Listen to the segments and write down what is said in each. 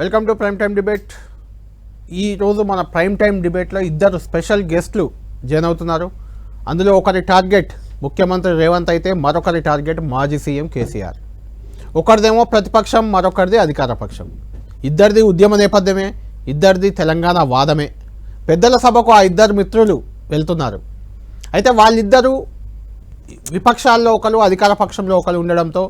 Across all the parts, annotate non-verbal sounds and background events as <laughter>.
Welcome to prime time debate. ఈ రోజు మన ప్రైమ్ టైం డిబేట్లో ఇద్దరు స్పెషల్ గెస్ట్లు జాయిన్ అవుతున్నారు. అందులో ఒకరి టార్గెట్ ముఖ్యమంత్రి రేవంత్ అయితే మరొకరి టార్గెట్ మాజీ సీఎం కేసీఆర్. ఒకరిదేమో ప్రతిపక్షం మరొకరిది అధికార పక్షం. ఇద్దరిది ఉద్యమ నేపథ్యమే ఇద్దరిది తెలంగాణ వాదమే. పెద్దల సభకు ఆ ఇద్దరు మిత్రులు వెళ్తున్నారు. అయితే వాళ్ళిద్దరూ విపక్షాల్లో ఒకరు అధికార పక్షంలో ఒకరు ఉండడంతో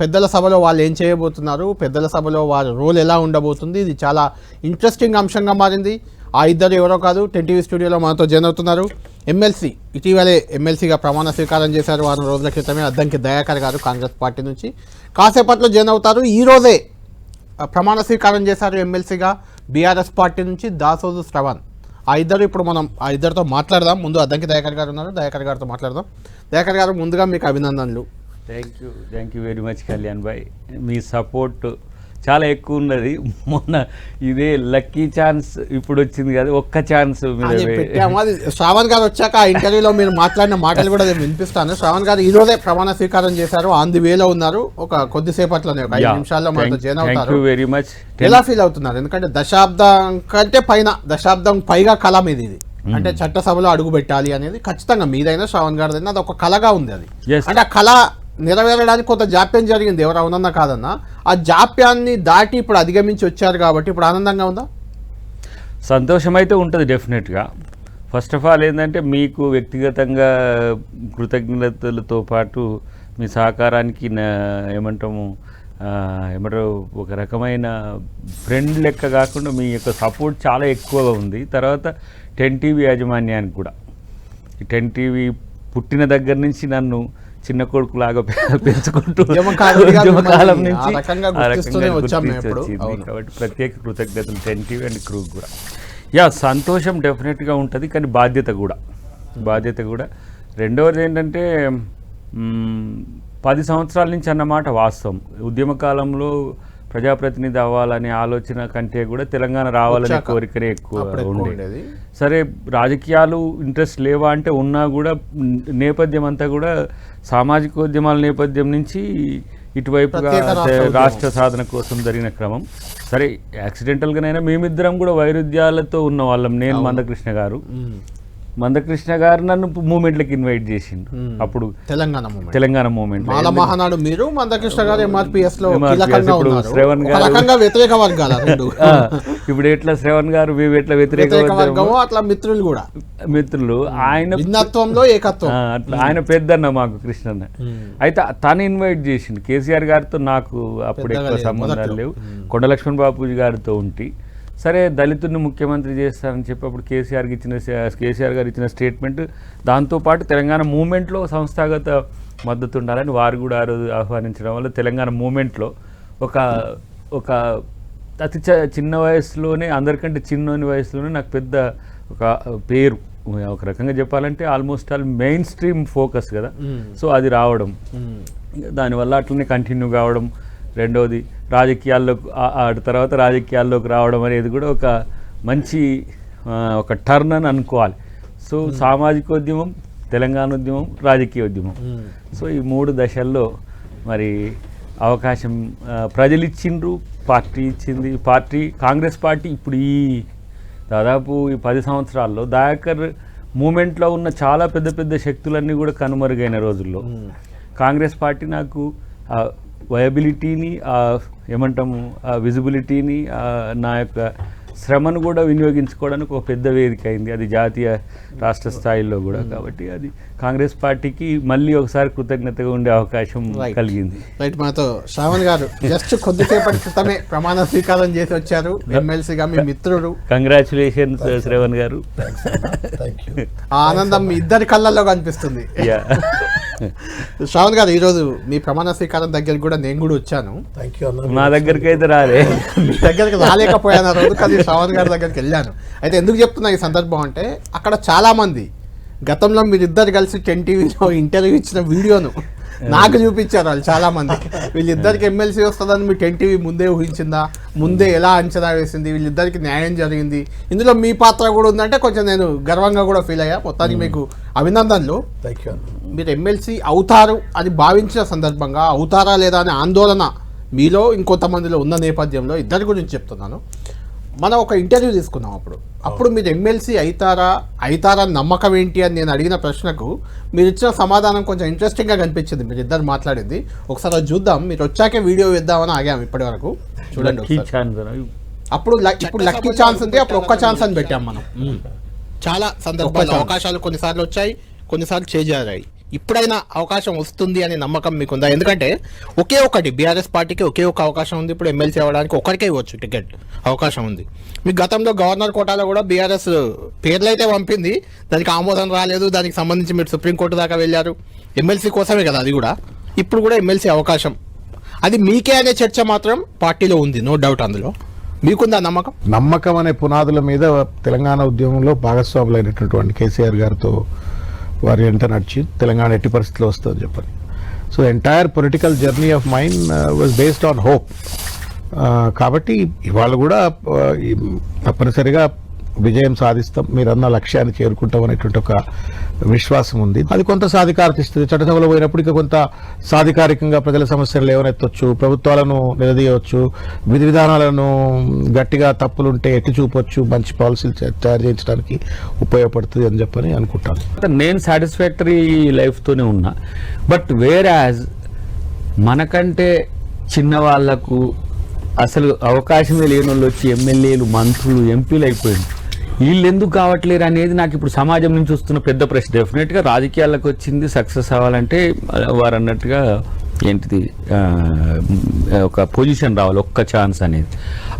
పెద్దల సభలో వాళ్ళు ఏం చేయబోతున్నారు? పెద్దల సభలో వారి రోల్ ఎలా ఉండబోతుంది? ఇది చాలా ఇంట్రెస్టింగ్ అంశంగా మారింది. ఆ ఇద్దరు ఎవరో కాదు టెన్టీవీ స్టూడియోలో మనతో జాయిన్ అవుతున్నారు. ఎమ్మెల్సీ ఇటీవలే ఎమ్మెల్సీగా ప్రమాణ స్వీకారం చేశారు. వారం రోజుల క్రితమే అద్దంకి దయాకర్ గారు కాంగ్రెస్ పార్టీ నుంచి. కాసేపట్లో జాయిన్ అవుతారు. ఈ రోజే ప్రమాణ స్వీకారం చేశారు ఎమ్మెల్సీగా బీఆర్ఎస్ పార్టీ నుంచి దాసోజు శ్రవణ్. ఆ ఇద్దరు ఇప్పుడు మనం ఆ ఇద్దరితో మాట్లాడదాం. ముందు అద్దంకి దయాకర్ గారు ఉన్నారు. దయాకర్ గారితో మాట్లాడదాం. దయాకర్ గారు ముందుగా మీకు అభినందనలు. Thank you thank you very much Kalyan bhai me support చాలా ఎక్కువ ఉన్నది. మొన్న ఇదే లక్కీ ఛాన్స్ ఇప్పుడు వచ్చింది కదా ఒక్క ఛాన్స్ శ్రావణ్ గారు వచ్చాక ఆ ఇంటర్వ్యూలో మీరు మాట్లాడిన మాటలు కూడా నేను వినిపిస్తాను. శ్రావణ్ గారు ఈ రోజే ప్రమాణ స్వీకారం చేశారు. ఆన్ ది వేలో ఉన్నారు. ఒక కొద్దిసేపట్లోనే ఒక ఐదు నిమిషాల్లో మనతో జాయిన్ అవుతారు. వెరీ మచ్ ఎలా ఫీల్ అవుతున్నారు? ఎందుకంటే దశాబ్దం కంటే పైన దశాబ్దం పైగా కళ మీది ఇది. అంటే చట్టసభలో అడుగు పెట్టాలి అనేది ఖచ్చితంగా మీదైనా శ్రావణ్ గారిదైనా అది ఒక కళగా ఉంది అది. అంటే ఆ కళ నెరవేరడానికి కొంత జాప్యం జరిగింది. ఎవరు అవునన్నా కాదన్నా. ఆ జాప్యాన్ని దాటి ఇప్పుడు అధిగమించి వచ్చారు కాబట్టి ఇప్పుడు ఆనందంగా ఉందా? సంతోషం అయితే ఉంటుంది డెఫినెట్గా. ఫస్ట్ ఆఫ్ ఆల్ ఏంటంటే మీకు వ్యక్తిగతంగా కృతజ్ఞతలతో పాటు మీ సహకారానికి ఏమంటాము ఏమంటారు ఒక రకమైన ఫ్రెండ్ లెక్క కాకుండా మీ యొక్క సపోర్ట్ చాలా ఎక్కువగా ఉంది. తర్వాత టెన్ టీవీ యాజమాన్యానికి కూడా. ఈ టెన్ టీవీ పుట్టిన దగ్గర నుంచి నన్ను చిన్న కొడుకులాగా పెంచుకుంటూ మిమ్మల్ని నుంచి. కాబట్టి ప్రత్యేక కృతజ్ఞతలు టెన్ టీవీ అండ్ క్రూ కూడా. యా సంతోషం డెఫినెట్గా ఉంటుంది కానీ బాధ్యత కూడా. బాధ్యత కూడా. రెండవది ఏంటంటే పది సంవత్సరాల నుంచి అన్నమాట వాస్తవం. ఉద్యమ కాలంలో ప్రజాప్రతినిధి అవ్వాలనే ఆలోచన కంటే కూడా తెలంగాణ రావాలనే. కోరికనే ఎక్కువ ఉండేది. సరే రాజకీయాలు ఇంట్రెస్ట్ లేవా అంటే ఉన్నా కూడా నేపథ్యం అంతా కూడా సామాజిక ఉద్యమాల నేపథ్యం నుంచి ఇటువైపుగా రాష్ట్ర సాధన కోసం జరిగిన క్రమం సరే యాక్సిడెంటల్గానైనా మేమిద్దరం కూడా వైరుధ్యాలతో ఉన్న వాళ్ళం నేను మందకృష్ణ గారు. మందకృష్ణ గారు నన్ను మూమెంట్లకు ఇన్వైట్ చేసిండు. మ్మ్. అప్పుడు తెలంగాణ మూమెంట్. తెలంగాణ మూమెంట్. మాల మహానాడు మీరు మందకృష్ణ గారు ఎంఆర్పిఎస్లో ఇప్పుడు శ్రవణ్ గారు- వ్యతిరేక వర్గాల <laughs> ఇప్పుడు ఎట్లా శ్రవణ్ గారు మేము ఎట్లా వ్యతిరేక అట్లా మిత్రులు కూడా. మిత్రులు. ఆయన భిన్నత్వంలో ఏకత్వం. అట్లా ఆయన పెద్దన్న మాకు కృష్ణన్న. అయితే తను ఇన్వైట్ చేసిండు. కేసీఆర్ గారితో నాకు అప్పుడు ఎక్కువ సంబంధాలు. లేవు. కొండ లక్ష్మణ్ బాపూజీ గారితో ఉంటి. సరే దళితుడిని ముఖ్యమంత్రి చేస్తారని చెప్పి అప్పుడు కేసీఆర్కి ఇచ్చిన కేసీఆర్ గారు ఇచ్చిన స్టేట్మెంట్ దాంతోపాటు తెలంగాణ మూమెంట్లో సంస్థాగత మద్దతు ఉండాలని వారు కూడా ఆ రోజు ఆహ్వానించడం వల్ల తెలంగాణ మూమెంట్లో ఒక ఒక అతి చిన్న వయసులోనే అందరికంటే చిన్నోని వయసులోనే నాకు పెద్ద ఒక పేరు ఒక రకంగా చెప్పాలంటే almost all mainstream focus కదా. సో అది రావడం. దానివల్ల అట్లనే కంటిన్యూ కావడం రెండవది ఆ తర్వాత రాజకీయాల్లోకి రావడం అనేది కూడా ఒక మంచి ఒక టర్న్ అని అనుకోవాలి సో సామాజిక ఉద్యమం తెలంగాణ ఉద్యమం రాజకీయ ఉద్యమం. సో ఈ మూడు దశల్లో మరి అవకాశం ప్రజలు ఇచ్చిండ్రు పార్టీ ఇచ్చింది పార్టీ కాంగ్రెస్ పార్టీ ఇప్పుడు ఈ దాదాపు ఈ పది సంవత్సరాల్లో దయాకర్ మూమెంట్లో ఉన్న చాలా పెద్ద పెద్ద శక్తులన్నీ కూడా కనుమరుగైన రోజుల్లో. కాంగ్రెస్ పార్టీ నాకు వయబిలిటీని ఆ ఏమంటాము ఆ విజిబిలిటీని ఆ నా యొక్క శ్రమను కూడా వినియోగించుకోవడానికి ఒక పెద్ద వేదిక అయింది. అది జాతీయ రాష్ట్ర స్థాయిలో కూడా కాబట్టి అది కాంగ్రెస్ పార్టీకి మళ్ళీ ఒకసారి కృతజ్ఞతగా ఉండే అవకాశం Right. కలిగింది. రైట్ మనతో శ్రావణ్ గారు జస్ట్ కొద్దిసేపటి క్రితమే ప్రమాణ స్వీకారం చేసి వచ్చారు. ఎమ్మెల్సీగా మీ మిత్రుడు కంగ్రాచులేషన్స్ శ్రవణ్ గారు. <laughs> <laughs> ఆ ఆనందం మీ ఇద్దరి కళ్ళల్లో కనిపిస్తుంది. యా <laughs> <laughs> శ్రావణ్ గారు ఈరోజు మీ ప్రమాణ స్వీకారం దగ్గరికి కూడా నేను కూడా వచ్చాను. థ్యాంక్ యూ అన్న. మా దగ్గరికి అయితే రాలే. మీ దగ్గరికి రాలేకపోయాను ఆ రోజు కానీ శ్రావణ్ గారి దగ్గరికి వెళ్ళాను. అయితే ఎందుకు చెప్తున్నా ఈ సందర్భం అంటే అక్కడ చాలా మంది గతంలో మీరిద్దరు కలిసి టెన్ టీవీలో ఇంటర్వ్యూ ఇచ్చిన వీడియోను నాకు చూపించారు వాళ్ళు చాలా మంది. వీళ్ళిద్దరికి ఎమ్మెల్సీ వస్తుందని మీ టెన్ టీవీ ముందే ఊహించిందా? ముందే ఎలా అంచనా వేసింది? వీళ్ళిద్దరికి న్యాయం జరిగింది. ఇందులో మీ పాత్ర కూడా ఉందంటే కొంచెం నేను గర్వంగా కూడా ఫీల్ అయ్యా. మొత్తానికి మీకు అభినందనలు. థ్యాంక్ యూ అన్న మీరు ఎమ్మెల్సీ అవుతారు అని భావించిన సందర్భంగా అవుతారా లేదా అనే ఆందోళన మీలో ఇంకొంతమందిలో ఉన్న నేపథ్యంలో ఇద్దరి గురించి చెప్తున్నాను. మనం ఒక ఇంటర్వ్యూ తీసుకున్నాం అప్పుడు. అప్పుడు మీరు ఎమ్మెల్సీ అవుతారా? అవుతారా అని నమ్మకం ఏంటి అని నేను అడిగిన ప్రశ్నకు మీరు ఇచ్చిన సమాధానం కొంచెం ఇంట్రెస్టింగ్గా కనిపించింది. మీరు ఇద్దరు మాట్లాడింది. ఒకసారి అది చూద్దాం. మీరు వచ్చాకే వీడియో వేద్దామని ఆగాం ఇప్పటి వరకు. చూడండి. అప్పుడు ఇప్పుడు లక్కీ ఛాన్స్ ఉంది. అప్పుడు ఒక్క ఛాన్స్ అని పెట్టాం మనం. చాలా సందర్భాలు అవకాశాలు కొన్నిసార్లు వచ్చాయి కొన్నిసార్లు చేజారాయి. ఇప్పుడైనా అవకాశం వస్తుంది అనే నమ్మకం మీకుందా? ఎందుకంటే ఒకే ఒకటి బీఆర్ఎస్ పార్టీకి ఒకే ఒక అవకాశం ఉంది. ఇప్పుడు ఎమ్మెల్సీ అవ్వడానికి ఒకరికే ఇవ్వచ్చు టికెట్ అవకాశం ఉంది. మీ గతంలో గవర్నర్ కోటాలో కూడా బీఆర్ఎస్ పేర్లు అయితే పంపింది. దానికి ఆమోదం రాలేదు. దానికి సంబంధించి మీరు సుప్రీంకోర్టు దాకా వెళ్ళారు. ఎమ్మెల్సీ కోసమే కదా అది కూడా. ఇప్పుడు కూడా ఎమ్మెల్సీ అవకాశం. అది మీకే అనే చర్చ మాత్రం పార్టీలో ఉంది. నో డౌట్ అందులో. మీకుందా నమ్మకం? నమ్మకం అనే పునాదుల మీద తెలంగాణ ఉద్యమంలో భాగస్వాములైనటువంటి కేసీఆర్ గారితో వారి వెంట నడిచి తెలంగాణ ఎట్టి పరిస్థితిలో వస్తుందని చెప్పని so entire political journey of mind was based on hope కాబట్టి ఇవాళ కూడా uh, తప్పనిసరిగా విజయం సాధిస్తాం మీరన్న లక్ష్యాన్ని చేరుకుంటాం అనేటువంటి ఒక విశ్వాసం ఉంది. అది కొంత సాధికారత ఇస్తుంది చట్టసభలో పోయినప్పుడు ఇక కొంత సాధికారికంగా ప్రజల సమస్యలు లేవనెత్తవచ్చు ప్రభుత్వాలను నిలదీయవచ్చు విధి విధానాలను గట్టిగా తప్పులుంటే ఎట్టి చూపొచ్చు మంచి పాలసీలు తయారు చేయించడానికి ఉపయోగపడుతుంది అని చెప్పని అనుకుంటాను. నేను సాటిస్ఫాక్టరీ లైఫ్తోనే ఉన్నా. బట్ వేర్ యాజ్ మనకంటే చిన్నవాళ్ళకు అసలు అవకాశమే లేని వాళ్ళు వచ్చి ఎమ్మెల్యేలు మంత్రులు ఎంపీలు అయిపోయింది వీళ్ళు ఎందుకు కావట్లేరు అనేది నాకు ఇప్పుడు సమాజం నుంచి వస్తున్న పెద్ద ప్రశ్న. డెఫినెట్గా రాజకీయాలకు వచ్చింది సక్సెస్ అవ్వాలంటే వారు అన్నట్టుగా ఏంటిది? ఒక పొజిషన్ రావాలి ఒక్క ఛాన్స్ అనేది.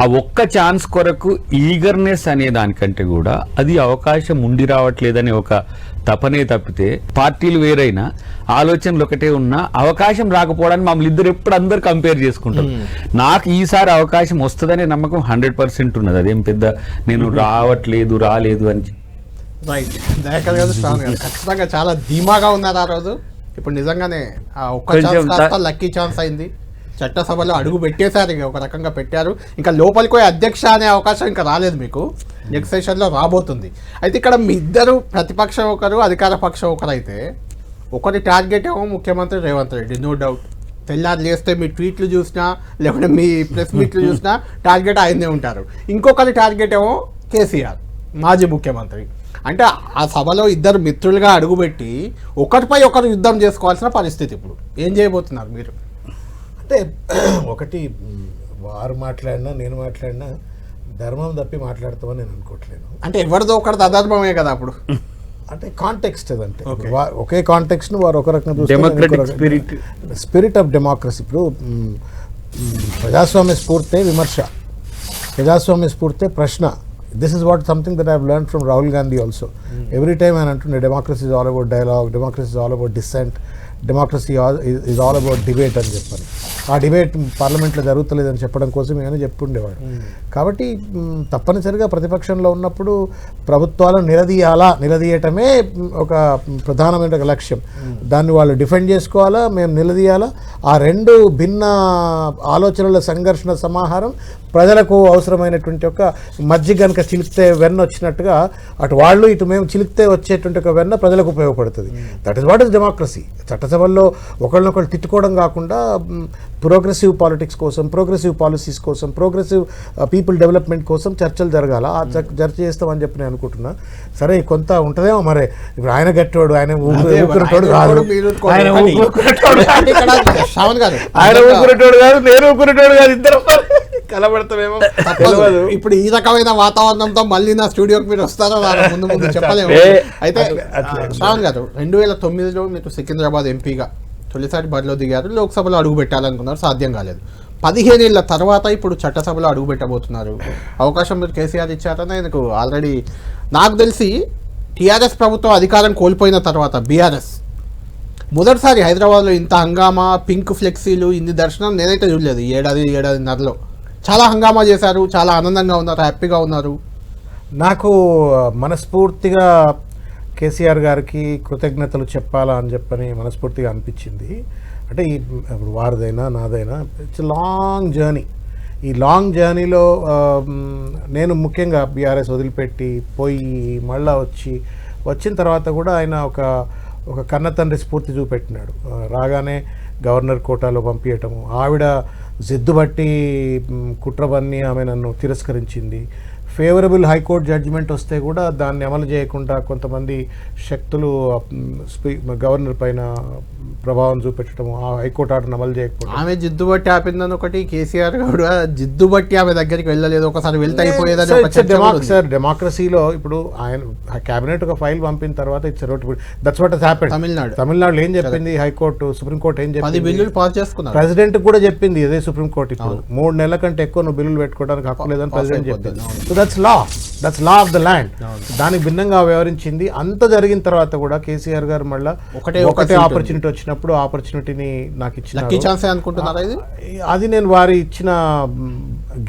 ఆ ఒక్క ఛాన్స్ కొరకు ఈగర్నెస్ అనే దానికంటే కూడా అది అవకాశం ఉండి రావట్లేదనే ఒక తపనే తప్పితే పార్టీలు వేరైనా ఆలోచనలు ఒకటే ఉన్నా అవకాశం రాకపోవడానికి మమ్మల్ని ఇద్దరు ఎప్పుడు అందరు కంపేర్ చేసుకుంటారు. నాకు ఈసారి అవకాశం వస్తుందనే నమ్మకం హండ్రెడ్ పర్సెంట్ ఉన్నది. అదేం పెద్ద నేను రావట్లేదు రాలేదు అని రైట్ దయాకర్ గారు ఖచ్చితంగా చాలా ధీమాగా ఉన్నారు ఆ రోజు. ఇప్పుడు నిజంగానే ఆ ఒక్క ఛాన్స్ కాస్త లక్కీ ఛాన్స్ అయింది. చట్టసభలో అడుగు పెట్టేశారు ఇక ఒక రకంగా పెట్టారు. ఇంకా లోపలికి పోయి అధ్యక్ష అనే అవకాశం ఇంకా రాలేదు మీకు. నెక్స్ట్ సెషన్లో రాబోతుంది. అయితే ఇక్కడ మీ ఇద్దరు ప్రతిపక్షం ఒకరు అధికార పక్షం ఒకరు అయితే ఒకరి టార్గెట్ ఏమో ముఖ్యమంత్రి రేవంత్ రెడ్డి నో డౌట్ తెల్లారు లేస్తే మీ ట్వీట్లు చూసినా లేకుంటే మీ ప్రెస్ మీట్లు చూసినా టార్గెట్ ఆయనే ఉంటారు. ఇంకొకరి టార్గెట్ ఏమో కేసీఆర్. మాజీ ముఖ్యమంత్రి. అంటే ఆ సభలో ఇద్దరు మిత్రులుగా అడుగుపెట్టి ఒకరిపై ఒకరు యుద్ధం చేసుకోవాల్సిన పరిస్థితి ఇప్పుడు. ఏం చేయబోతున్నారు మీరు? అంటే <clears throat> ఒకటి వారు మాట్లాడినా నేను మాట్లాడినా ధర్మం తప్పి మాట్లాడతామని నేను అనుకోవట్లేను అంటే ఎవరిదో ఒకరిది అధర్మమే కదా అప్పుడు. అంటే కాంటెక్స్ట్ అదంటే. ఒకే కాంటెక్స్ట్ను వారు ఒక రకంగా చూస్తే. స్పిరిట్ ఆఫ్ డెమోక్రసీ ఇప్పుడు ప్రజాస్వామ్య స్ఫూర్తే విమర్శ. ప్రజాస్వామ్య స్ఫూర్తే ప్రశ్న. This is what something that I've learn from Rahul Gandhi also every time ఆయన అంటుండే democracy is all about dialogue democracy is all about dissent democracy is all about debate అని చెప్పని ఆ డిబేట్ పార్లమెంట్లో జరుగుతలేదని చెప్పడం కోసం ఏమైనా చెప్పుండేవాడు కాబట్టి మ్, తప్పనిసరిగా ప్రతిపక్షంలో ఉన్నప్పుడు ప్రభుత్వాలను నిలదీయాలా నిలదీయటమే మ్, ఒక ప్రధానమైన ఒక లక్ష్యం. దాన్ని వాళ్ళు డిఫెండ్ చేసుకోవాలా మేము నిలదీయాలా? ఆ రెండు భిన్న ఆలోచనల సంఘర్షణ సమాహారం ప్రజలకు అవసరమైనటువంటి ఒక మధ్య గనుక చిలికితే వెన్న వచ్చినట్టుగా అటు వాళ్ళు ఇటు మేము చిలికితే వచ్చేటువంటి ఒక వెన్న ప్రజలకు ఉపయోగపడుతుంది. That is what is democracy చట్టసభల్లో ఒకళ్ళనొకళ్ళు తిట్టుకోవడం కాకుండా ప్రోగ్రెసివ్ పాలిటిక్స్ కోసం ప్రోగ్రెసివ్ పాలసీస్ కోసం ప్రోగ్రెసివ్ పీపుల్ డెవలప్మెంట్ కోసం చర్చలు జరగాల? ఆ చర్చ చేస్తామని చెప్పి నేను అనుకుంటున్నా. సరే కొంత ఉంటుందేమో మరి. ఇప్పుడు ఆయన గట్టోడు ఆయన ఆయన కాదు. ఆయన <laughs> కాదు. నేను ఊపిరిటోడు కాదు ఇద్దరు. కలబడతామేమో. ఇప్పుడు ఈ రకమైన వాతావరణంతో మళ్ళీ నా స్టూడియోకి మీరు వస్తారో ముందు ముందు <laughs> చెప్పలేము. అయితే శ్రావణ్ గారు రెండు వేల తొమ్మిదిలో మీరు సికింద్రాబాద్ ఎంపీగా తొలిసారి బరిలో దిగారు. లోక్సభలో అడుగు పెట్టాలనుకున్నారు. సాధ్యం కాలేదు. పదిహేను ఏళ్ళ తర్వాత ఇప్పుడు చట్టసభలో అడుగు పెట్టబోతున్నారు. అవకాశం మీరు కేసీఆర్ ఇచ్చారని ఆయనకు ఆల్రెడీ నాకు తెలిసి టీఆర్ఎస్ ప్రభుత్వం అధికారం కోల్పోయిన తర్వాత బీఆర్ఎస్ మొదటిసారి హైదరాబాద్లో ఇంత హంగామా పింక్ ఫ్లెక్సీలు ఇన్ని దర్శనం నేనైతే చూడలేదు. ఈ ఏడాది ఏడాదిన్నరలో. చాలా హంగామా చేశారు చాలా ఆనందంగా ఉన్నారు హ్యాపీగా ఉన్నారు. నాకు మనస్ఫూర్తిగా కేసీఆర్ గారికి కృతజ్ఞతలు చెప్పాలా అని చెప్పని మనస్ఫూర్తిగా అనిపించింది. అంటే ఈ ఇప్పుడు వారిదైనా నాదైనా ఇట్స్ లాంగ్ జర్నీ ఈ లాంగ్ జర్నీలో నేను ముఖ్యంగా బీఆర్ఎస్ వదిలిపెట్టి పోయి మళ్ళా వచ్చి వచ్చిన తర్వాత కూడా ఆయన ఒక ఒక కన్న తండ్రి స్ఫూర్తి చూపెట్టినాడు. రాగానే గవర్నర్ కోటాలో పంపించటము ఆవిడ జిద్దు బట్టి కుట్రవన్నీ ఆమె నన్ను తిరస్కరించింది. ఫేవరబుల్ హైకోర్టు జడ్జిమెంట్ వస్తే కూడా దాన్ని అమలు చేయకుండా కొంతమంది శక్తులు గవర్నర్ పైన ప్రభావం చూపెట్టడం ఆ హైకోర్టు ఆర్డర్ని అమలు చేయకపోవడం. ఆమె జిద్దు బట్టి ఆపిందని ఒకటి కేసీఆర్ కూడా జిద్దు బట్టి ఆమె దగ్గరికి వెళ్ళలేదు ఒకసారి వెళ్తే అయిపోయేదని. సార్ డెమోక్రసీలో ఇప్పుడు ఆయన కేబినెట్ ఒక ఫైల్ పంపిన తర్వాత దట్స్ వాట్ హ్యాపెన్ తమిళనాడు. తమిళనాడులో ఏం చెప్పింది? హైకోర్టు సుప్రీంకోర్టు ఏం పది చెప్పింది? బిల్లులు పాస్ చేసుకున్నారు. ప్రెసిడెంట్ కూడా చెప్పింది ఇదే సుప్రీంకోర్టు ఇప్పుడు. మూడు నెలల కంటే ఎక్కువ నువ్వు బిల్లులు పెట్టుకోవడానికి హక్కు లేదని ప్రెసిడెంట్ చెప్పింది. So that's law that's law of the land దానికి భిన్నంగా వ్యవహరించింది. అంత జరిగిన తర్వాత కూడా కేసీఆర్ గారు మళ్ళీ ఒకటే ఒక ఒకటే ఆపర్చునిటీ వచ్చినప్పుడు ఆపర్చునిటీని నాకు లక్కీ ఇచ్చిన ఛాన్సే అనుకుంటున్నారా ఇది? అది నేను వారి ఇచ్చిన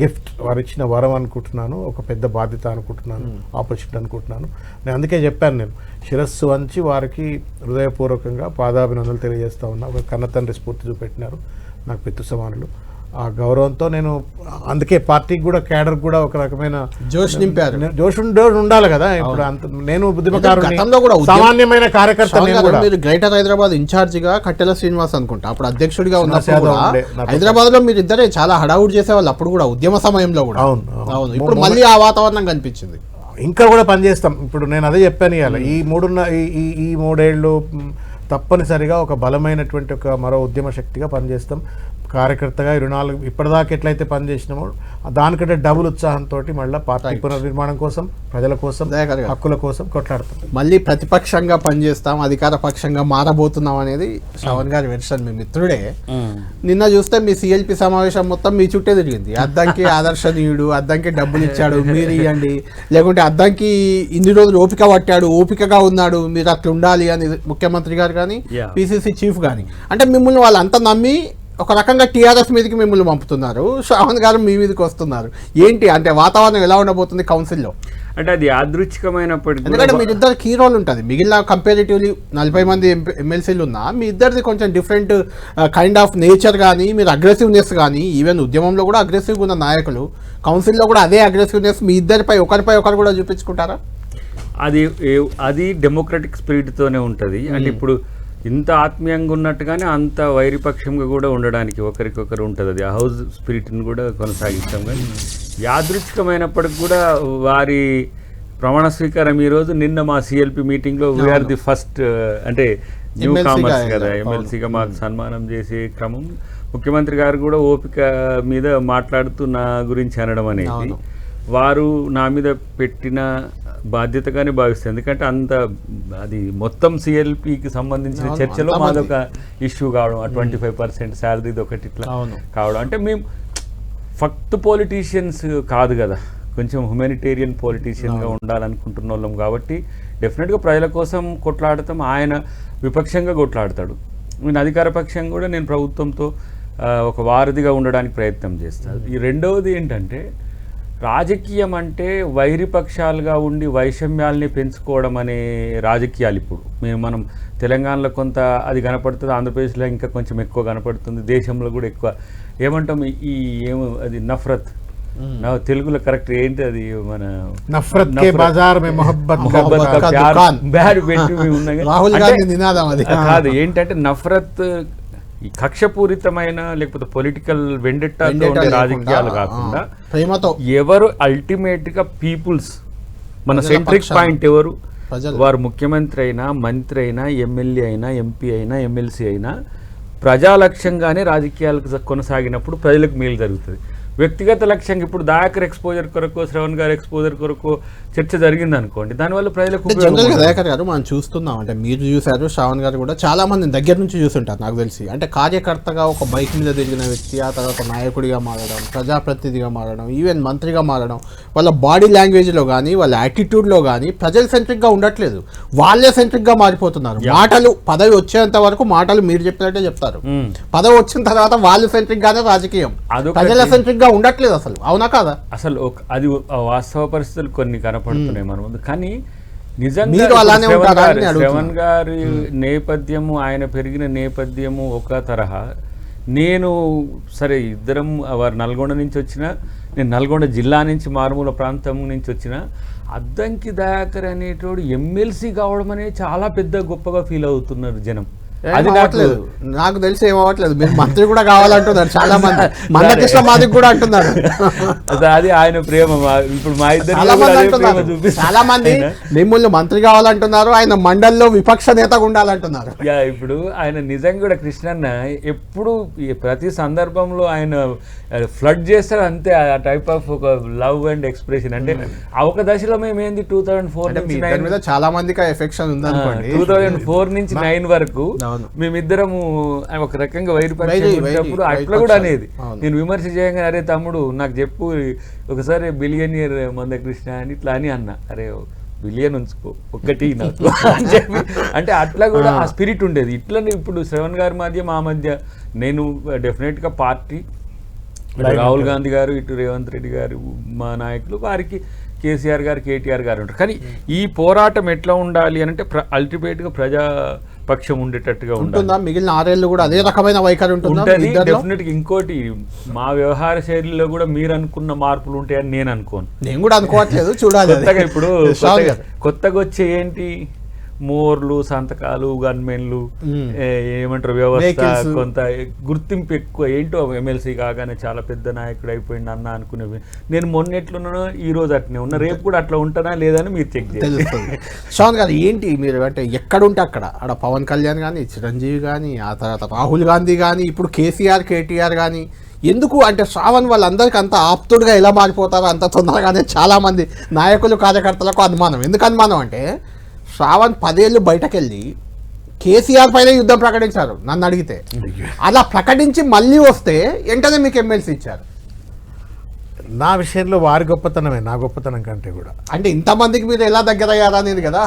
గిఫ్ట్ వారు ఇచ్చిన వరం అనుకుంటున్నాను ఒక పెద్ద బాధ్యత అనుకుంటున్నాను ఆపర్చునిటీ అనుకుంటున్నాను. నేను అందుకే చెప్పాను నేను శిరస్సు వంచి వారికి హృదయపూర్వకంగా పాదాభినందనలు తెలియజేస్తా ఉన్నా. ఒక కన్నతండ్రి స్ఫూర్తి చూపెట్టినారు నాకు పితృ సమానులు ఆ గౌరవంతో నేను అందుకే పార్టీకి కూడా క్యాడర్ కూడా ఒక రకమైన జోష్ నింపారు. జోష్ ఉండే ఉండాలి కదా. ఇప్పుడు అంత నేను సామాన్యమైన కార్యకర్త మీరు గ్రేటర్ హైదరాబాద్ ఇన్ఛార్జ్గా కట్టెల శ్రీనివాస్ అనుకుంటా. అప్పుడు అధ్యక్షుడిగా ఉన్నప్పుడు నాకు హైదరాబాద్లో మీరు ఇద్దరే చాలా హడావుడ్ చేసేవాళ్ళు అప్పుడు కూడా ఉద్యమ సమయంలో కూడా. అవును, అవును. ఇప్పుడు మళ్ళీ ఆ వాతావరణం కనిపించింది. ఇంకా కూడా పనిచేస్తాం. ఇప్పుడు నేను అదే చెప్పాను ఇవాళ ఈ మూడున్న ఈ ఈ మూడేళ్ళు తప్పనిసరిగా ఒక బలమైనటువంటి ఒక మరో ఉద్యమ శక్తిగా పనిచేస్తాం. కార్యకర్తగా ఇరవై నాలుగు ఇప్పటిదాకా ఎట్లయితే పనిచేసినామో దానికంటే డబుల్ ఉత్సాహంతో మళ్ళీ పార్టీ పునర్నిర్మాణం కోసం ప్రజల కోసం. హక్కుల కోసం కొట్లాడతాం మళ్ళీ ప్రతిపక్షంగా పనిచేస్తాం అధికార పక్షంగా మారబోతున్నాం అనేది శ్రవణ్ గారి వెర్షన్. మీ మిత్రుడే నిన్న చూస్తే మీ సిఎల్పి సమావేశం మొత్తం మీ చుట్టే తిరిగింది. అద్దంకి <laughs> ఆదర్శనీయుడు అద్దంకి డబ్బులు ఇచ్చాడు మీరు ఇవ్వండి లేకుంటే అద్దంకి ఇన్ని రోజులు ఓపిక పట్టాడు ఓపికగా ఉన్నాడు మీరు అట్లా ఉండాలి అని ముఖ్యమంత్రి గారు కానీ. పిసిసి చీఫ్ కానీ. అంటే మిమ్మల్ని వాళ్ళంతా నమ్మి ఒక రకంగా టీఆర్ఎస్ మీదకి మిమ్మల్ని పంపుతున్నారు. శ్రావణ్ గారు మీ మీదకి వస్తున్నారు. ఏంటి? అంటే వాతావరణం ఎలా ఉండబోతుంది కౌన్సిల్లో? అంటే అది యాదృచ్ఛికమైనప్పటికీ ఎందుకంటే మీ ఇద్దరు కీ రోల్ ఉంటుంది. మిగిలిన కంపారిటివ్లీ నలభై మంది ఎమ్మెల్సీలు ఉన్నా మీ ఇద్దరిది కొంచెం డిఫరెంట్ కైండ్ ఆఫ్ నేచర్ కానీ మీరు అగ్రెసివ్నెస్ కానీ ఈవెన్ ఉద్యమంలో కూడా అగ్రెసివ్గా ఉన్న నాయకులు కౌన్సిల్లో కూడా అదే అగ్రెసివ్నెస్ మీ ఇద్దరిపై ఒకరిపై ఒకరు కూడా చూపించుకుంటారా? అది అది డెమోక్రటిక్ స్పిరిట్తోనే ఉంటుంది. అంటే ఇప్పుడు ఇంత ఆత్మీయంగా ఉన్నట్టుగానే అంత వైరిపక్షంగా కూడా ఉండడానికి ఒకరికొకరు ఉంటుంది అది హౌస్ స్పిరిట్ని కూడా కొనసాగిస్తాం కానీ యాదృచ్ఛికమైనప్పటికి కూడా వారి ప్రమాణ స్వీకారం ఈరోజు నిన్న మా సిఎల్పి మీటింగ్లో వీఆర్ ది ఫస్ట్ అంటే న్యూ కామర్స్ కదా. ఎమ్మెల్సీగా మాకు సన్మానం చేసే క్రమం ముఖ్యమంత్రి గారు కూడా ఓపిక మీద మాట్లాడుతూ నా గురించి అనడం అనేది. వారు నా మీద పెట్టిన బాధ్యతగానే భావిస్తారు ఎందుకంటే అంత అది మొత్తం సిఎల్పికి సంబంధించిన చర్చలో అంతమంది. మాదొక ఇష్యూ కావడం ట్వంటీ ఫైవ్ పర్సెంట్ శాలరీది ఒకటి ఇట్లా. కావడం. అంటే మేము ఫక్త్ పొలిటీషియన్స్ కాదు కదా. కొంచెం హ్యుమానిటేరియన్ పొలిటీషియన్గా ఉండాలనుకుంటున్న వాళ్ళం కాబట్టి డెఫినెట్గా ప్రజల కోసం కొట్లాడతాం ఆయన విపక్షంగా కొట్లాడతాడు. నేను అధికార పక్షం కూడా నేను ప్రభుత్వంతో ఒక వారధిగా ఉండడానికి ప్రయత్నం చేస్తాను. ఈ రెండవది ఏంటంటే రాజకీయం అంటే వైరిపక్షాలుగా ఉండి వైషమ్యాల్ని పెంచుకోవడం అనే రాజకీయాలు ఇప్పుడు మేము మనం తెలంగాణలో కొంత అది కనపడుతుంది ఆంధ్రప్రదేశ్లో ఇంకా కొంచెం ఎక్కువ కనపడుతుంది దేశంలో కూడా ఎక్కువ ఏమంటాం ఈ- ఏమో అది నఫరత్ నా తెలుగులో కరెక్ట్ ఏంటి అది మన నఫరత్ కే బాజార్ మే మొహబ్బత్ కా మొహబ్బత్ దుకాన్. కా ప్యార్ దుకాన్. బ్యాడ్ పెట్టి మేము ఉన్నాం కదా. రాహుల్ అంటే- గాంధీ నినాదం అది కాదు ఏంటంటే నఫరత్ ఈ కక్షపూరితమైన లేకపోతే పొలిటికల్ వెండెట్టా ఉండే రాజకీయాలు కాకుండా ప్రేమతో ఎవరు అల్టిమేట్గా పీపుల్స్ మన సెంట్రిక్. పాయింట్ ఎవరు. వారు ముఖ్యమంత్రి అయినా మంత్రి అయినా ఎమ్మెల్యే అయినా ఎంపీ అయినా ఎమ్మెల్సీ అయినా ప్రజాలక్ష్యంగానే రాజకీయాలకు కొనసాగినప్పుడు ప్రజలకు మేలు జరుగుతుంది వ్యక్తిగత లక్ష్యంగా ఇప్పుడు దాయకర్ ఎక్స్పోజర్ కొరకు శ్రవణ్ గారి ఎక్స్పోజర్ కొరకు చర్చ జరిగింది అనుకోండి దానివల్ల ప్రజలకు జనరల్గా. దయాకర్ గారు మనం చూస్తున్నాం అంటే మీరు చూశారు శ్రావణ్ గారు కూడా చాలా మంది దగ్గర నుంచి చూసుంటారు నాకు తెలిసి అంటే కార్యకర్తగా ఒక బైక్ మీద తిరిగిన వ్యక్తి ఆ తర్వాత నాయకుడిగా మారడం ప్రజాప్రతినిధిగా మారడం ఈవెన్ మంత్రిగా మారడం వాళ్ళ బాడీ లాంగ్వేజ్లో కానీ వాళ్ళ యాటిట్యూడ్లో కానీ ప్రజల సెంట్రిక్గా ఉండట్లేదు వాళ్ళే సెంట్రిక్గా మారిపోతున్నారు మాటలు పదవి వచ్చేంత వరకు మాటలు మీరు చెప్పినట్టే చెప్తారు మ్మ్. పదవి వచ్చిన తర్వాత వాళ్ళు సెంట్రిక్ గానే రాజకీయం. ప్రజల సెంట్రిక్గా ఉండట్లేదు అసలు. అవునా కాదా? అసలు అది వాస్తవ పరిస్థితులు కొన్ని కనపడుతున్నాయి మన ముందు. కానీ నిజంగా శ్రవణ్ గారి- నేపథ్యము ఆయన పెరిగిన నేపథ్యము ఒక తరహా. నేను సరే ఇద్దరం వారు నల్గొండ నుంచి వచ్చిన నేను నల్గొండ జిల్లా నుంచి మారుమూల ప్రాంతం నుంచి వచ్చిన అద్దంకి దయాకర్ అనేటోడు ఎమ్మెల్సీ కావడం అనేది చాలా పెద్ద గొప్పగా ఫీల్ అవుతున్నారు జనం. అది నాకు అవ్వట్లేదు. నాకు తెలిసి ఏం అవ్వట్లేదు. మీరు మంత్రి కూడా కావాలంటున్నారు చాలా మంది <laughs> మందకృష్ణ మాదిక్ కూడా అంటున్నారు. <laughs> అది ఆయన ప్రేమ ఇప్పుడు మా ఇద్దరు చాలా మంది అంటున్నారు. చాలా మంది <laughs> మిమ్మల్ని మంత్రి కావాలంటున్నారు. ఆయన మండలిలో విపక్ష నేతగా ఉండాలంటున్నారు. ఇప్పుడు ఆయన నిజంగా కూడా కృష్ణన్న ఎప్పుడు ప్రతి సందర్భంలో ఆయన ఫ్లడ్ చేస్తారు అంతే. ఆ టైప్ ఆఫ్ ఒక లవ్ అండ్ ఎక్స్ప్రెషన్ అంటే ఆ ఒక దశలో మేము ఏంది? టూ థౌజండ్ ఫోర్ నుంచి చాలా మందికి ఎఫెక్షన్ ఉందనుకోండి. టూ థౌజండ్ ఫోర్ నుంచి నైన్ వరకు అవును. మేమిద్దరము ఒక రకంగా వైరు పరిచయం అట్లా కూడా అనేది. నేను విమర్శ చేయగానే అరే తమ్ముడు నాకు చెప్పు ఒకసారి బిలియనియర్ మందకృష్ణ అని ఇట్లా అని అన్న. అరే బిలియన్ ఉంచుకో ఒక్కటి <laughs> నాకు అని చెప్పి. అంటే అట్లా కూడా ఆ స్పిరిట్ ఉండేది. ఇట్లనే ఇప్పుడు శ్రవణ్ గారి మధ్య మా మధ్య నేను డెఫినెట్గా పార్టీ రాహుల్ గాంధీ గారు ఇటు రేవంత్ రెడ్డి గారు మా నాయకులు వారికి కేసీఆర్ గారు కేటీఆర్ గారు ఉంటారు. కానీ ఈ పోరాటం ఎట్లా ఉండాలి అని అంటే అల్టిమేట్గా ప్రజా పక్షం ఉండేటట్టుగా ఉంటుందా? మిగిలిన ఆరేళ్ళు కూడా అదే రకమైన వైఖరి ఉంటుందా మీ ఉంటుంది ఇద్దరిలో? డెఫినెట్గా ఇంకోటి మా వ్యవహార శైలిలో కూడా మీరు అనుకున్న మార్పులు ఉంటాయని నేను అనుకోను. నేను కూడా అనుకోవట్లేదు చూడాలి ఇప్పుడు. <laughs> కొత్తగా వచ్చే ఏంటి? మోర్లు సంతకాలు గన్మెన్లు. ఏమంటారు వ్యవస్థ. కొంత గుర్తింపు ఎక్కువ. ఏంటో ఎమ్మెల్సీ కాగానే చాలా పెద్ద నాయకుడు అయిపోయింది అన్న అనుకునేవి నేను మొన్న ఎట్లున్నానో ఈ రోజు అట్నే ఉన్నా. రేపు కూడా అట్లా ఉంటానా లేదని మీరు చెక్ శ్రవణ్ గారు ఏంటి మీరు అంటే ఎక్కడుంటే అక్కడ? ఆడ పవన్ కళ్యాణ్ కానీ చిరంజీవి కానీ ఆ తర్వాత రాహుల్ గాంధీ కానీ ఇప్పుడు కేసీఆర్ కేటీఆర్ కానీ ఎందుకు అంటే శ్రావణ్ వాళ్ళందరికీ అంత ఆప్తుడుగా ఎలా మారిపోతారో అంత తొందరగానే చాలా మంది నాయకులు కార్యకర్తలకు అనుమానం. ఎందుకు అనుమానం అంటే శ్రావణ్ పదేళ్ళు బయటకెళ్ళి కేసీఆర్ పైన యుద్ధం ప్రకటించారు నన్ను అడిగితే. అలా ప్రకటించి మళ్ళీ వస్తే వెంటనే మీకు ఎమ్మెల్సీ ఇచ్చారు. నా విషయంలో వారి గొప్పతనమే నా గొప్పతనం కంటే కూడా. అంటే ఇంతమందికి మీరు ఎలా దగ్గర అయ్యారా అనేది కదా.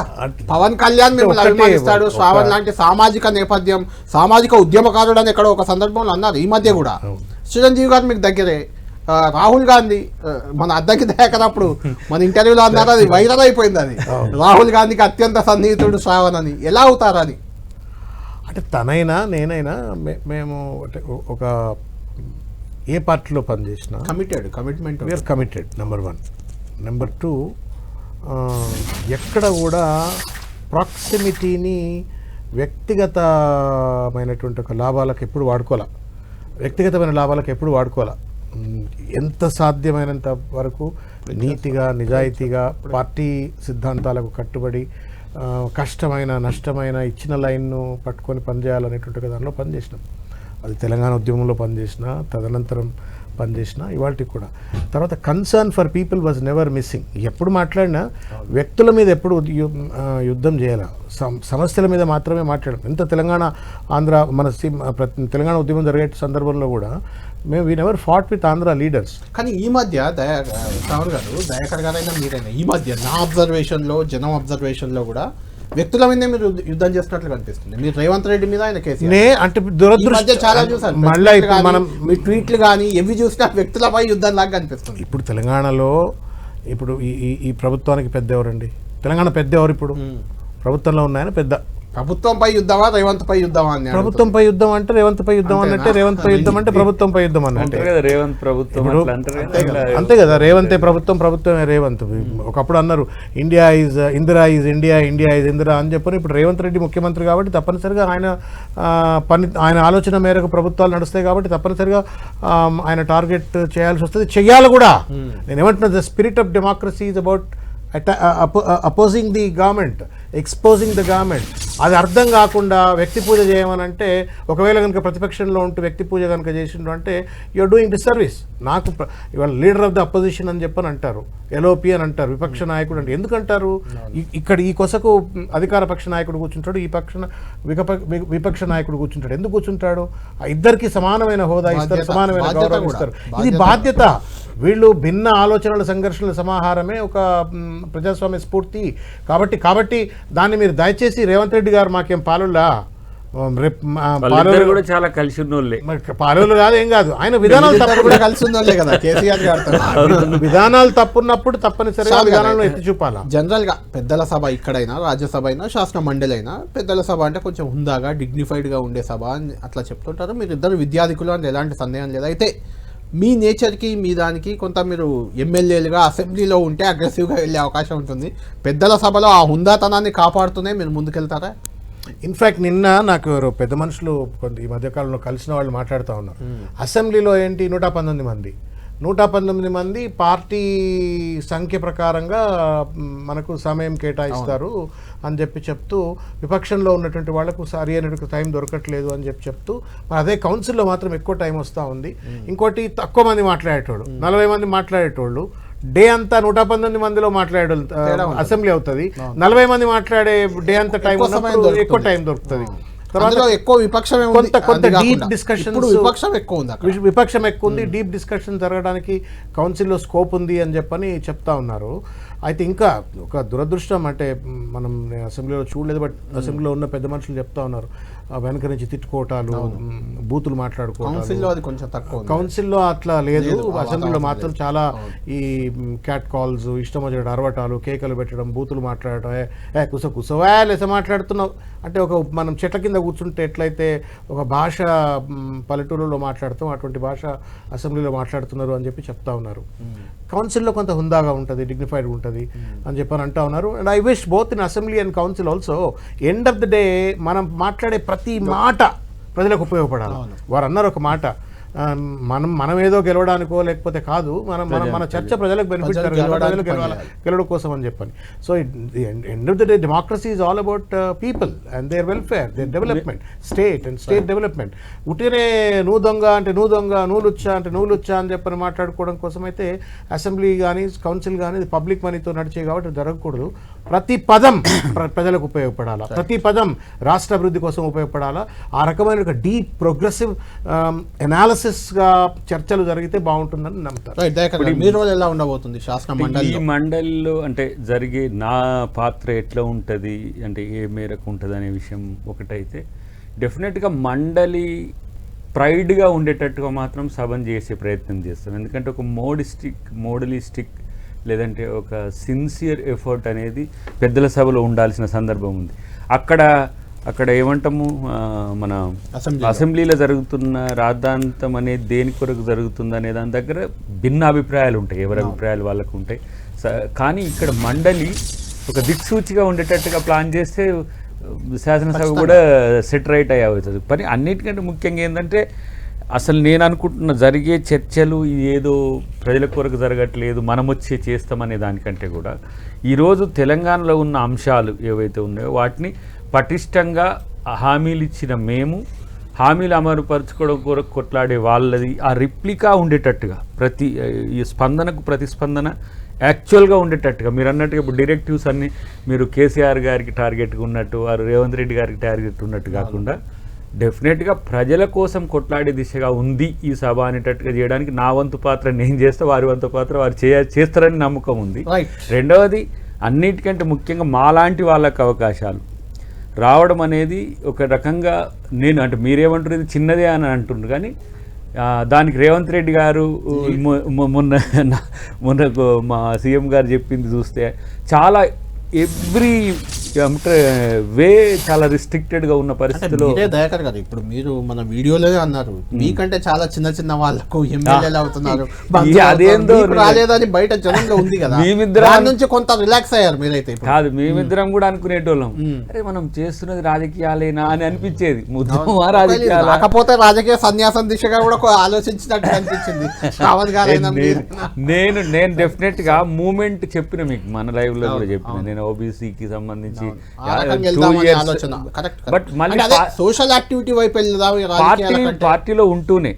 పవన్ కళ్యాణ్ మిమ్మల్ని అభిమానిస్తాడు శ్రావణ్ లాంటి సామాజిక నేపథ్యం సామాజిక ఉద్యమకారుడు అని ఎక్కడో ఒక సందర్భంలో అన్నారు ఈ మధ్య కూడా. చిరంజీవి గారు మీకు దగ్గరే రాహుల్ గాంధీ మన అద్దకి దయాకర్ అప్పుడు మన ఇంటర్వ్యూలో అన్నారు అది వైరల్ అయిపోయింది అది. రాహుల్ గాంధీకి అత్యంత సన్నిహితుడు శ్రావణ్ అని ఎలా అవుతారని అంటే తనైనా నేనైనా మేము ఒక ఏ పార్టీలో పనిచేసినా committed commitment we're committed number one number two ఎక్కడ కూడా ప్రాక్సిమిటీని వ్యక్తిగతమైనటువంటి ఒక లాభాలకు ఎప్పుడు వాడుకోవాలా? వ్యక్తిగతమైన లాభాలకు ఎప్పుడు వాడుకోవాలా? ఎంత సాధ్యమైనంత వరకు నీతిగా నిజాయితీగా పార్టీ సిద్ధాంతాలకు కట్టుబడి కష్టమైన నష్టమైన ఇచ్చిన లైన్ను పట్టుకొని పనిచేయాలనేటువంటి దానిలో పనిచేసినాం. అది తెలంగాణ ఉద్యమంలో పనిచేసిన తదనంతరం పనిచేసిన ఇవాళకి కూడా. తర్వాత concern for people was never missing ఎప్పుడు మాట్లాడినా వ్యక్తుల మీద ఎప్పుడు యుద్ధం చేయాలా? సమస్యల మీద మాత్రమే మాట్లాడడం ఎంత తెలంగాణ ఆంధ్ర మన ప్రతి- తెలంగాణ ఉద్యమం జరిగే సందర్భంలో కూడా మేము we never fought with Andhra leaders కానీ ఈ మధ్య దయా శ్రావణ్ గారు దయాకర్ గారైనా మీరైనా ఈ మధ్య నా అబ్జర్వేషన్లో జనం అబ్జర్వేషన్లో కూడా వ్యక్తుల మీదే మీరు యుద్ధం చేస్తున్నట్లు కనిపిస్తుంది మీరు రేవంత్ రెడ్డి మీద ఆయన కేసీఆర్ నే అంటే దురదృష్టం చాలా చూసాను మళ్ళీ మనం మీ ట్వీట్లు కానీ ఎవి చూసినా వ్యక్తులపై యుద్ధం లాగా కనిపిస్తుంది ఇప్పుడు తెలంగాణలో ఇప్పుడు ఈ ఈ ఈ ప్రభుత్వానికి పెద్ద ఎవరండి? తెలంగాణ పెద్ద ఎవరు ఇప్పుడు? ప్రభుత్వంలో ఉన్నాయని పెద్ద ప్రభుత్వంపై యుద్ధమా రేవంత్ పై యుద్ధమా అని. ప్రభుత్వంపై యుద్ధం అంటే రేవంత్ పై యుద్ధం? అన్నట్టే రేవంత్ పై యుద్ధం అంటే ప్రభుత్వంపై యుద్ధం అన్నట్టే. రేవంత్ ప్రభుత్వం అంతే కదా, ఇట్లా అంతే కదా రేవంతే ప్రభుత్వం ప్రభుత్వమే రేవంత్. ఒకప్పుడు అన్నారు India is Indira is India India is Indira అని చెప్పని ఇప్పుడు రేవంత్ రెడ్డి ముఖ్యమంత్రి కాబట్టి తప్పనిసరిగా ఆయన పని ఆయన ఆలోచన మేరకు ప్రభుత్వాలు నడుస్తాయి కాబట్టి తప్పనిసరిగా ఆయన టార్గెట్ చేయాల్సి వస్తుంది. చెయ్యాలి కూడా. నేను ఏమంటున్నా the spirit of democracy is about opposing the government exposing the government అది అర్థం కాకుండా వ్యక్తి పూజ చేయమని అంటే ఒకవేళ కనుక ప్రతిపక్షంలో ఉంటూ వ్యక్తి పూజ కనుక చేసిండు అంటే యూఆర్ డూయింగ్ డిసర్వీస్ నాకు ఇవాళ లీడర్ ఆఫ్ ద అపోజిషన్ అని చెప్పని అంటారు. ఎల్ఓపి అని అంటారు. విపక్ష నాయకుడు అంటే. ఎందుకు అంటారు ఇ- ఇక్కడ ఈ కొసకు అధికార పక్ష నాయకుడు కూర్చుంటాడు ఈ పక్ష విపక్ష నాయకుడు కూర్చుంటాడు. ఎందుకు కూర్చుంటాడు? ఇద్దరికి సమానమైన హోదా ఇస్తారు సమానమైన గౌరవం. ఇస్తారు. ఇది బాధ్యత. వీళ్ళు భిన్న ఆలోచనల సంఘర్షణల సమాహారమే ఒక ప్రజాస్వామ్య స్ఫూర్తి. కాబట్టి కాబట్టి దాన్ని మీరు దయచేసి రేవంత్ రెడ్డి గారు మాకేం పాలులా కూడా చాలా కలిసి ఉన్నోళ్ళే పాలులు కాదు ఏం కాదు. ఆయన విధానాలు తప్పు కూడా కలిసి ఉందంలే కదా కేసీఆర్ గారితో విధానాలు తప్పున్నప్పుడు తప్పనిసరిగా. విధానాలను ఎత్తి చూపాలా? జనరల్గా పెద్దల సభ ఇక్కడైనా రాజ్యసభ అయినా శాసన మండలి అయినా పెద్దల సభ అంటే కొంచెం హుందాగా డిగ్నిఫైడ్గా ఉండే సభ అని అట్లా చెప్తుంటారు. మీరు ఇద్దరు విద్యార్థికులు అని ఎలాంటి సందేహం లేదు. అయితే మీ నేచర్కి మీ దానికి కొంత మీరు ఎమ్మెల్యేలుగా అసెంబ్లీలో ఉంటే అగ్రెసివ్గా వెళ్ళే అవకాశం ఉంటుంది. పెద్దల సభలో ఆ హుందాతనాన్ని కాపాడుతూనే మీరు ముందుకెళ్తారా? ఇన్ఫాక్ట్ నిన్న నాకు ఎవరో పెద్ద మనుషులు కొంత ఈ మధ్యకాలంలో కలిసిన వాళ్ళు మాట్లాడుతూ ఉన్నారు. అసెంబ్లీలో ఏంటి? నూట పంతొమ్మిది మంది. నూట పంతొమ్మిది మంది పార్టీ సంఖ్య ప్రకారంగా మనకు సమయం కేటాయిస్తారు. అని చెప్పి చెప్తూ విపక్షంలో ఉన్నటువంటి వాళ్ళకు సరి అయినటువంటి టైం దొరకట్లేదు అని చెప్పి చెప్తూ మరి అదే కౌన్సిల్లో మాత్రం ఎక్కువ టైం వస్తూ ఉంది. ఇంకోటి తక్కువ మంది మాట్లాడేటోళ్ళు నలభై మంది మాట్లాడేటోళ్ళు డే అంతా నూట పంతొమ్మిది మందిలో మాట్లాడే అసెంబ్లీ అవుతుంది. నలభై మంది మాట్లాడే డే అంతా టైం ఎక్కువ. టైం దొరుకుతుంది. తర్వాత ఎక్కువ. కొంత కొంత డీప్ విపక్షం ఎక్కువ ఉంది విపక్షం ఎక్కువ ఉంది డీప్ డిస్కషన్ జరగడానికి కౌన్సిల్లో స్కోప్ ఉంది అని చెప్పని చెప్తా ఉన్నారు. అయితే ఇంకా ఒక దురదృష్టం అంటే మనం అసెంబ్లీలో చూడలేదు బట్ అసెంబ్లీలో ఉన్న పెద్ద మనుషులు చెప్తా ఉన్నారు. వెనక నుంచి తిట్టుకోవటాలు బూతులు మాట్లాడుకోవటాలు కౌన్సిల్లో అది కొంచెం తక్కువ. కౌన్సిల్లో అట్లా లేదు. అసెంబ్లీలో మాత్రం. చాలా ఈ క్యాట్ కాల్స్ ఇష్టం వచ్చినట్టు అరవటాలు కేకలు పెట్టడం బూతులు మాట్లాడటం ఏ, ఏ కుస కుసవా లేస మాట్లాడుతున్నావు. అంటే ఒక మనం చెట్ల కింద కూర్చుంటే ఎట్లయితే ఒక భాష పల్లెటూరులో మాట్లాడుతాం అటువంటి భాష అసెంబ్లీలో మాట్లాడుతున్నారు అని చెప్పి చెప్తా ఉన్నారు. కౌన్సిల్లో కొంత హుందాగా ఉంటుంది డిగ్నిఫైడ్ ఉంటుంది అని చెప్పని అంటా ఉన్నారు. And I wish both in assembly and council also end of the day మనం మాట్లాడే ప్రతి మాట ప్రజలకు ఉపయోగపడాలి. వారు అన్నారు ఒక మాట మనం మనం ఏదో గెలవడానికో లేకపోతే కాదు మనం మనం మన చర్చ ప్రజలకు బెనిఫిట్ ప్రజలు గెలవడానికి గెలవాలి. గెలవడం కోసం అని చెప్పని so end of the day democracy is all about people and their welfare their development state and state development ఉట్టినే నువ్వు దొంగ అంటే నువ్వు దొంగ నువ్వు లుచ్చా అంటే నువ్వు లుచ్చా అని చెప్పని మాట్లాడుకోవడం కోసం అయితే అసెంబ్లీ కానీ కౌన్సిల్ కానీ పబ్లిక్ మనీతో నడిచే కాబట్టి జరగకూడదు. ప్రతి పదం ప్ర- ప్రజలకు ఉపయోగపడాలా. ప్రతి పదం రాష్ట్ర అభివృద్ధి కోసం ఉపయోగపడాలా. ఆ రకమైన ఒక డీప్ ప్రోగ్రెసివ్ ఎనాలిసిస్గా చర్చలు జరిగితే బాగుంటుందని నమ్ముతారు. మీ రోల్ ఎలా ఉండబోతుంది శాసన ఈ మండలిలో? మండలిలో అంటే జరిగే నా పాత్ర ఎట్లా ఉంటుంది అంటే ఏ మేరకు ఉంటుంది అనే విషయం ఒకటైతే డెఫినెట్గా మండలి ప్రైడ్గా ఉండేటట్టుగా మాత్రం సభను చేసే ప్రయత్నం చేస్తాం. ఎందుకంటే ఒక మోడిస్టిక్ మోడలిస్టిక్ లేదంటే ఒక సిన్సియర్ ఎఫర్ట్ అనేది పెద్దల సభలో ఉండాల్సిన సందర్భం ఉంది. అక్కడ అక్కడ ఏమంటాము? మన అసెంబ్లీలో. జరుగుతున్న రాద్ధాంతం అనేది దేని కొరకు జరుగుతుంది అనే దాని దగ్గర భిన్న అభిప్రాయాలు ఉంటాయి. ఎవరి అభిప్రాయాలు వాళ్ళకు ఉంటాయి. స- కానీ ఇక్కడ మండలి ఒక దిక్సూచిగా ఉండేటట్టుగా ప్లాన్ చేస్తే శాసనసభ కూడా సెట్ రైట్ అయ్యే అవుతుంది పని అన్నిటికంటే ముఖ్యంగా ఏంటంటే అసలు నేను అనుకుంటున్న జరిగే చర్చలు ఏదో ప్రజల కొరకు జరగట్లేదు మనం వచ్చే చేస్తామనే దానికంటే కూడా ఈరోజు తెలంగాణలో ఉన్న అంశాలు ఏవైతే ఉన్నాయో వాటిని పటిష్టంగా హామీలు ఇచ్చిన మేము హామీలు అమలుపరచుకోవడం కొరకు కొట్లాడే వాళ్ళది ఆ రిప్లికా ఉండేటట్టుగా ప్రతి ఈ స్పందనకు ప్రతిస్పందన యాక్చువల్గా ఉండేటట్టుగా. మీరు అన్నట్టుగా ఇప్పుడు డిరెక్టివ్స్ అన్ని మీరు కేసీఆర్ గారికి టార్గెట్గా ఉన్నట్టు వారు రేవంత్ రెడ్డి గారికి టార్గెట్ ఉన్నట్టు కాకుండా డెఫినెట్గా ప్రజల కోసం కొట్లాడే దిశగా ఉంది ఈ సభ అనేటట్టుగా చేయడానికి నా వంతు పాత్ర నేను చేస్తే వారి వంతు పాత్ర వారు చేయ చేస్తారని నమ్మకం ఉంది. రెండవది అన్నిటికంటే ముఖ్యంగా మాలాంటి వాళ్ళకి అవకాశాలు. రావడం అనేది ఒక రకంగా నేను అంటే మీరేమంటారు ఇది చిన్నదే అని అంటుండ్రు. కానీ దానికి రేవంత్ రెడ్డి గారు మొన్న మొన్న మా సీఎం గారు చెప్పింది చూస్తే చాలా ఎవ్రీ అంటే వే చాలా రిస్ట్రిక్టెడ్గా ఉన్న అంటే పరిస్థితిలో దయాకర్ గారు ఇప్పుడు మీరు మన వీడియోలోనే అన్నారు. మీకంటే చాలా చిన్న చిన్న వాళ్ళకు ఎమ్మెల్యేలు అవుతున్నారు. అదేందో రాలేదని బయట జనంలో ఉంది కదా. మేమిద్దరం- నుంచి కొంత రిలాక్స్ అయ్యారు మీరైతే కాదు మేమిద్దరం కూడా అనుకునేటోళ్ళం. అరే మనం చేస్తున్నది రాజకీయాలేనా అని అనిపించేది. రాజకీయాలా రాకపోతే రాజకీయ సన్యాసం దిశగా కూడా ఆలోచించినట్టు అనిపించింది. నేను నేను డెఫినెట్గా మూమెంట్ చెప్పిన మీకు మన లైవ్లో కూడా చెప్పిన. నేను ఓబీసీకి సంబంధించి కరెక్ట్ బట్ మళ్ళీ సోషల్ యాక్టివిటీ వైపు పార్టీ. పార్టీలో ఉంటూనే.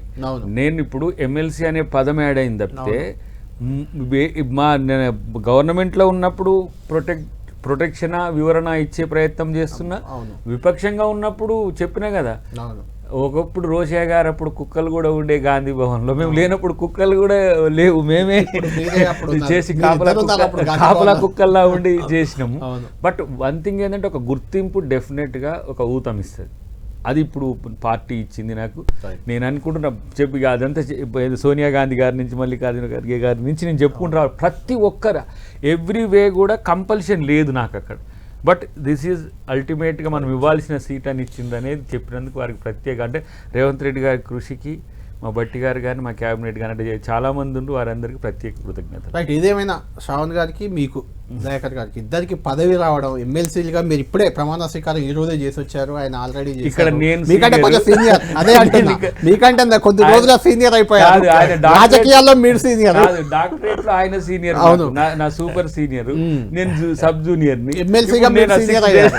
నేను ఇప్పుడు ఎమ్మెల్సీ అనే పదం యాడ్ అయింది తప్పితే మ్, నేను గవర్నమెంట్లో ఉన్నప్పుడు ప్రొటెక్ట్ ప్రొటెక్షన్ వివరణ ఇచ్చే ప్రయత్నం చేస్తున్నా. విపక్షంగా ఉన్నప్పుడు చెప్పినా కదా ఒకప్పుడు రోషయ్య గారు అప్పుడు కుక్కలు కూడా ఉండే గాంధీ భవన్లో. మేము లేనప్పుడు కుక్కలు కూడా లేవు. మేమే. చేసి కాపలా కాపలా. కుక్కల్లా ఉండి చేసినాము. బట్ వన్ థింగ్ ఏంటంటే ఒక గుర్తింపు డెఫినెట్గా ఒక ఊతం ఇస్తుంది. అది ఇప్పుడు పార్టీ ఇచ్చింది నాకు. నేను అనుకుంటున్నా చెప్పి అదంతా సోనియా గాంధీ గారి నుంచి మల్లికార్జున ఖర్గే గారి నుంచి నేను చెప్పుకుంటా ప్రతి ఒక్కరు ఎవ్రీ వే కూడా కంపల్షన్ లేదు నాకు అక్కడ. బట్ దిస్ ఈజ్ అల్టిమేట్గా మనం ఇవ్వాల్సిన సీట్ అని ఇచ్చింది అనేది చెప్పినందుకు వారికి ప్రత్యేక అంటే రేవంత్ రెడ్డి గారి కృషికి మా బట్టి గారు కానీ మా క్యాబినెట్ కానీ అంటే చాలామంది ఉండి వారందరికీ ప్రత్యేక కృతజ్ఞత రైట్ ఇదేమైనా శ్రావణ్ గారికి మీకు దయాకర్ గారికి. ఇద్దరికి పదవి రావడం ఎమ్మెల్సీలుగా మీరు ఇప్పుడే ప్రమాణ స్వీకారం ఈ రోజే చేసి వచ్చారు. ఆయన ఆల్రెడీ ఇక్కడ నేను మీకంటే. కొంచెం సీనియర్ అదే <laughs> అంటున్నా. మీకంటే అంత కొద్ది రోజుల సీనియర్ అయిపోయారు. రాజకీయాల్లో మీరు సీనియర్ డాక్టరేట్లో ఆయన సీనియర్ అవును. నా సూపర్ సీనియర్. నేను సబ్ జూనియర్ని. MLC గా ఇప్పుడు మీరు సిక్స్ అయ్యారు.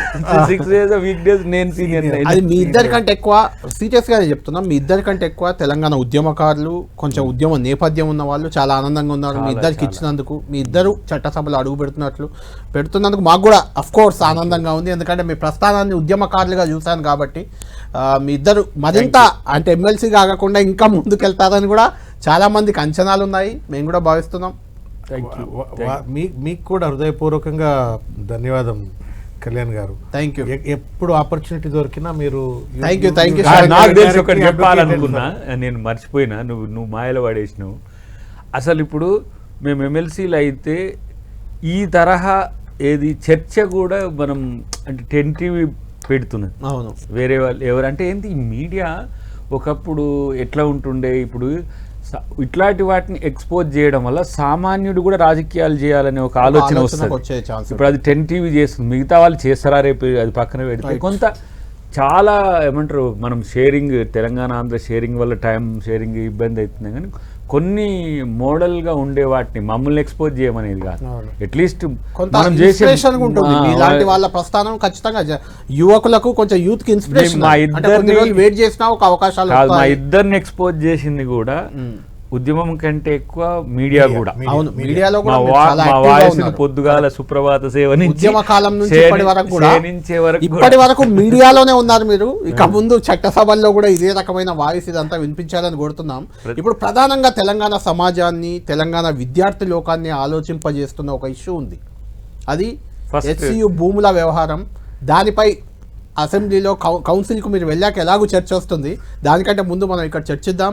సిక్స్ డేస్ వీక్ డేస్ నేను సీనియర్ అది మీ ఇద్దరి కంటే ఎక్కువ సీరియస్ గానే చెప్తున్నాం మీ ఇద్దరి కంటే ఎక్కువ తెలంగాణ ఉద్యమకారులు కొంచెం ఉద్యమ నేపథ్యం ఉన్న వాళ్ళు చాలా ఆనందంగా ఉన్నారు. మీ ఇద్దరికి. ఇచ్చినందుకు మీ ఇద్దరు చట్టసభలో అడుగు పెడుతున్నట్లు పెడుతున్నందుకు మాకు కూడా అఫ్ కోర్స్ ఆనందంగా ఉంది. ఎందుకంటే మీ ప్రస్థానాన్ని ఉద్యమకారులుగా చూశాను కాబట్టి మీ ఇద్దరు మరింత అంటే ఎమ్మెల్సీ కాకుండా ఇంకా ముందుకెళ్తారని కూడా చాలా మందికి అంచనాలు ఉన్నాయి. మేము కూడా భావిస్తున్నాం. థ్యాంక్ యూ మీ మీకు కూడా హృదయపూర్వకంగా ధన్యవాదం కళ్యాణ్ గారు. థ్యాంక్ యూ ఎప్పుడు ఆపర్చునిటీ దొరికినా మీరు you, you- sir. you- నాకు తెలిసి ఒకటి చెప్పాలనుకున్నా నేను మర్చిపోయినా నువ్వు నువ్వు మాయలో పడేసినావు. అసలు ఇప్పుడు మేము ఎమ్మెల్సీలు అయితే ఈ తరహా ఏది చర్చ కూడా మనం అంటే టెన్ టీవీ పెడుతున్నది. అవును. వేరే వాళ్ళు ఎవరంటే ఏంటి ఈ మీడియా ఒకప్పుడు ఎట్లా ఉంటుండే ఇప్పుడు ఇట్లాంటి వాటిని ఎక్స్పోజ్ చేయడం వల్ల సామాన్యుడు కూడా రాజకీయాలు చేయాలనే ఒక ఆలోచన వస్తుంది. ఇప్పుడు అది టెన్ టీవీ చేస్తుంది. మిగతా వాళ్ళు చేస్తారా రేపు అది పక్కన పెడితే. కొంత చాలా ఏమంటారు మనం షేరింగ్ తెలంగాణ ఆంధ్ర షేరింగ్ వల్ల టైం షేరింగ్ ఇబ్బంది అవుతుంది. కానీ కొన్ని మోడల్గా ఉండే వాటిని మమ్మల్ని ఎక్స్పోజ్ చేయమనేది కాదు. అట్లీస్ట్ మనం చేసే ఇలాంటి వాళ్ళ ప్రస్థానం ఖచ్చితంగా యువకులకు కొంచెం యూత్కి ఇన్స్పిరేషన్ మా ఇద్దరిని- వెయిట్ చేసినా ఒక అవకాశాలు మా. ఇద్దరిని ఎక్స్పోజ్ చేసింది కూడా. ఉద్యమం కంటే ఎక్కువ మీడియా కూడా. అవును మీడియా. మీడియాలో కూడా మా వాయిస్. పొద్దుగాల సుప్రభాత సేవ ఉద్యమ కాలం నుంచి ఇప్పటి వరకు కూడా. ఇప్పటి వరకు మీడియాలోనే ఉన్నారు మీరు. ఇక ముందు చట్టసభల్లో కూడా ఇదే రకమైన వాయిస్ ఇదంతా వినిపించాలని కోరుతున్నాం. ఇప్పుడు ప్రధానంగా తెలంగాణ సమాజాన్ని తెలంగాణ విద్యార్థి లోకాన్ని ఆలోచింపజేస్తున్న ఒక ఇష్యూ ఉంది. అది హెచ్సియు భూముల వ్యవహారం. దానిపై అసెంబ్లీలో కౌ కౌన్సిల్కు మీరు వెళ్ళాక ఎలాగూ చర్చ వస్తుంది. దానికంటే ముందు మనం ఇక్కడ చర్చిద్దాం.